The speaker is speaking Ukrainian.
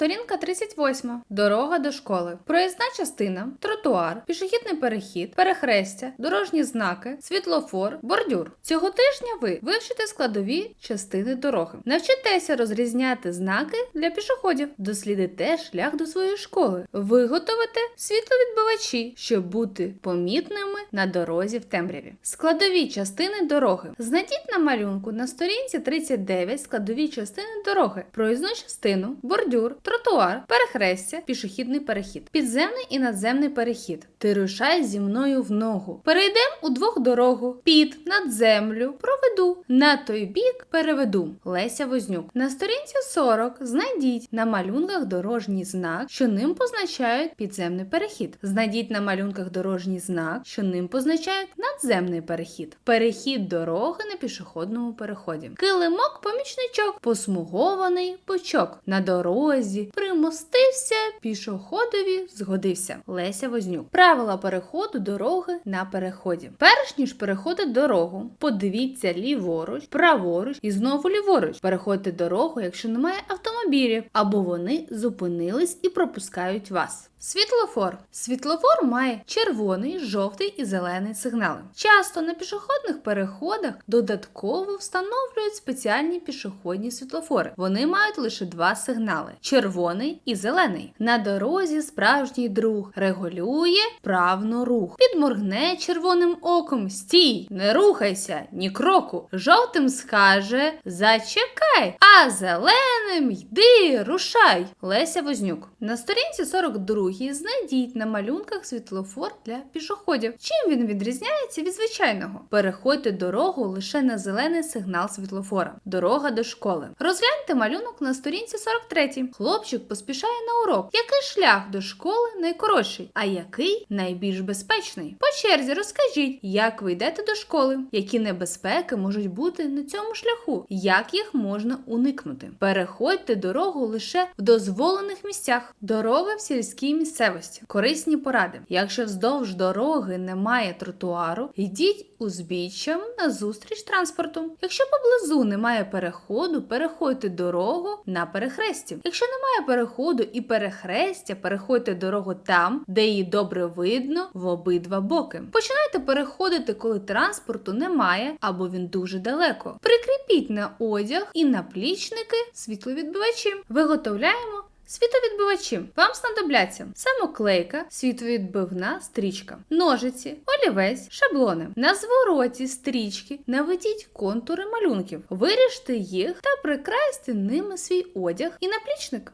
Сторінка 38. Дорога до школи. Проїзна частина, тротуар, пішохідний перехід, перехрестя, дорожні знаки, світлофор, бордюр. Цього тижня ви вивчите складові частини дороги. Навчитеся розрізняти знаки для пішоходів, дослідите шлях до своєї школи, виготовите світловідбивачі, щоб бути помітними на дорозі в темряві. Складові частини дороги. Знайдіть на малюнку на сторінці 39 складові частини дороги, проїзну частину, бордюр, тротуар, перехрестя, пішохідний перехід, підземний і надземний перехід. Ти рушай зі мною в ногу. Перейдем удвох дорогу, під, над землю, проведу. На той бік переведу. Леся Вознюк. На сторінці 40 знайдіть на малюнках дорожній знак, що ним позначають підземний перехід. Знайдіть на малюнках дорожній знак, що ним позначають надземний перехід. Перехід дороги на пішохідному переході. Килимок помічничок, посмугований пучок. На дорозі примостився, пішоходові згодився. Леся Вознюк. Правила переходу дороги на переході. Перш ніж переходити дорогу, подивіться ліворуч, праворуч і знову ліворуч. Переходьте дорогу, якщо немає автомобілів, або вони зупинились і пропускають вас. Світлофор. Світлофор має червоний, жовтий і зелений сигнали. Часто на пішохідних переходах додатково встановлюють спеціальні пішохідні світлофори. Вони мають лише два сигнали: червоний і зелений. На дорозі справжній друг регулює правно рух. Підморгне червоним оком. Стій, не рухайся, ні кроку. Жовтим скаже Зачекай, а зеленим йди, рушай. Леся Вознюк. На сторінці 42 знайдіть на малюнках світлофор для пішоходів. Чим він відрізняється від звичайного? Переходьте дорогу лише на зелений сигнал світлофора. Дорога до школи. Розгляньте малюнок на сторінці 43. Хлопчик поспішає на урок. Який шлях до школи найкоротший, а який найбільш безпечний? По черзі розкажіть, як ви йдете до школи, які небезпеки можуть бути на цьому шляху, як їх можна уникнути. Переходьте дорогу лише в дозволених місцях. Дорога в сільській місцевості. Корисні поради. Якщо вздовж дороги немає тротуару, йдіть узбіччям на зустріч транспорту. Якщо поблизу немає переходу, переходьте дорогу на перехресті. Якщо немає переходу і перехрестя, переходьте дорогу там, де її добре видно в обидва боки. Починайте переходити, коли транспорту немає або він дуже далеко. Прикріпіть на одяг і наплічники світловідбивачі. Виготовляємо Світовідбивачі вам знадобляться самоклейка, світовідбивна стрічка, ножиці, олівець, шаблони. На звороті стрічки наведіть контури малюнків, виріжте їх та прикрасьте ними свій одяг і наплічник.